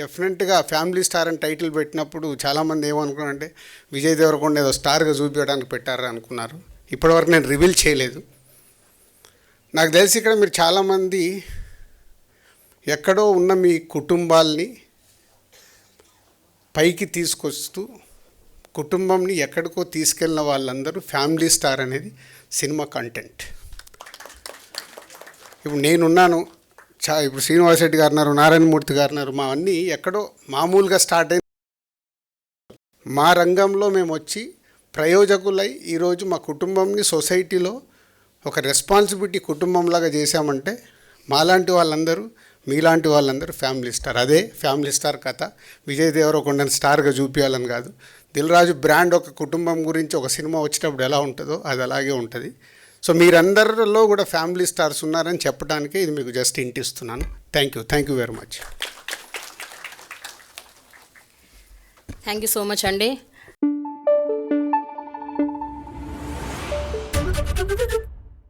డెఫినెట్గా family star అని title పెట్టినప్పుడు చాలామంది ఏమనుకున్నారంటే విజయ్ దేవరకొండ ఏదో స్టార్గా చూపించడానికి పెట్టారు అనుకున్నారు. ఇప్పటివరకు నేను రివీల్ చేయలేదు. నాకు తెలిసి ఇక్కడ మీరు చాలామంది ఎక్కడో ఉన్న మీ కుటుంబాల్ని పైకి తీసుకొస్తూ కుటుంబంని ఎక్కడికో తీసుకెళ్ళిన వాళ్ళందరూ ఫ్యామిలీ స్టార్ అనేది సినిమా కంటెంట్ ఇప్పుడు నేనున్నాను చా ఇప్పుడు శ్రీనివాస్ రెడ్డి గారు ఉన్నారు నారాయణమూర్తి గారు ఉన్నారు మా అన్నీ ఎక్కడో మామూలుగా స్టార్ట్ అయింది. మా రంగంలో మేము వచ్చి ప్రయోజకులై ఈరోజు మా కుటుంబంని సొసైటీలో ఒక రెస్పాన్సిబిలిటీ కుటుంబంలాగా చేశామంటే మాలాంటి వాళ్ళందరూ మీలాంటి వాళ్ళందరూ ఫ్యామిలీ స్టార్. అదే ఫ్యామిలీ స్టార్ కథ. విజయ్ దేవరకొండని స్టార్గా చూపించాలని కాదు. దిల్ రాజు బ్రాండ్ ఒక కుటుంబం గురించి ఒక సినిమా వచ్చేటప్పుడు ఎలా ఉంటుందో అది అలాగే ఉంటుంది. సో మీరందరిలో కూడా ఫ్యామిలీ స్టార్స్ ఉన్నారని చెప్పడానికి ఇది మీకు just ఇంటిస్తున్నాను thank you thank you very much. Thank you so much అండి